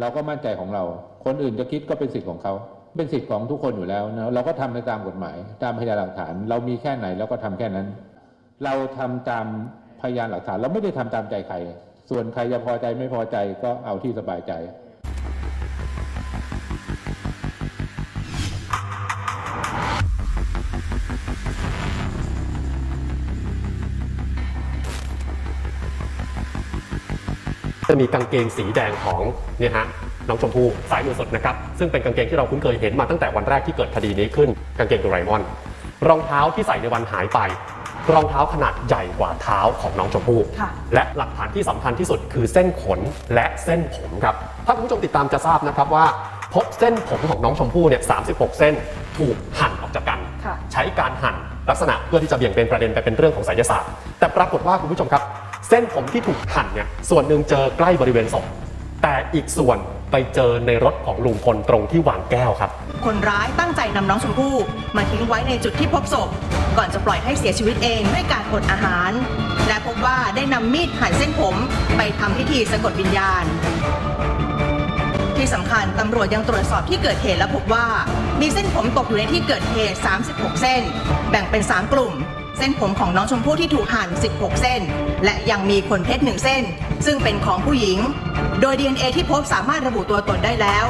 เราก็มั่นใจของเรา คนอื่นจะคิดก็เป็นสิทธิ์ของเขา เป็นสิทธิ์ของทุกคนอยู่แล้วนะเราก็ทำไปตามกฎหมาย ตามพยานหลักฐาน เรามีแค่ไหนเราก็ทำแค่นั้น เราทำตามพยานหลักฐาน เราไม่ได้ทำตามใจใคร ส่วนใครจะพอใจไม่พอใจก็เอาที่สบายใจ จะมีกางเกงสีแดงของเนี่ยฮะน้องชมพู่สายมือสุดนะครับซึ่งเป็นกางเกงที่เราคุ้นเคยเห็นมาตั้งแต่วันแรกที่เกิดคดีนี้ขึ้นกางเกงโดราเอมอน รองเท้าที่ใส่ในวันหายไป รองเท้าขนาดใหญ่กว่าเท้าของน้องชมพู่ค่ะ และหลักฐานที่สำคัญที่สุดคือเส้นขนและเส้นผมครับถ้าคุณผู้ชมติดตามจะทราบนะครับว่า พบเส้นผมของน้องชมพู่เนี่ย36 เส้นถูกหั่นออกจากกัน ค่ะ ใช้การหั่นลักษณะเพื่อที่จะเบี่ยงเป็นประเด็นไปเป็นเรื่องของไสยศาสตร์ แต่ปรากฏว่าคุณผู้ชมครับ เส้นผมที่ถูกหั่นเนี่ยส่วนหนึ่งเจอใกล้บริเวณศพแต่อีกส่วนไปเจอในรถของลุงพลตรงที่วางแก้วครับ คนร้ายตั้งใจนำน้องชมพู่มาทิ้งไว้ในจุดที่พบศพ ก่อนจะปล่อยให้เสียชีวิตเองด้วยการอดอาหาร และพบว่าได้นำมีดหั่นเส้นผมไปทำพิธีสะกดวิญญาณ ที่สำคัญตำรวจยังตรวจสอบที่เกิดเหตุและพบว่า มีเส้นผมตกอยู่ในที่เกิดเหตุ 36 เส้น แบ่งเป็น 3 กลุ่ม เส้นผมของน้องชมพู่ที่ถูกหั่น 16 เส้น และยังมีขนเพชรหนึ่งเส้น ซึ่งเป็นของผู้หญิง โดย DNA ที่พบสามารถระบุตัวตนได้แล้ว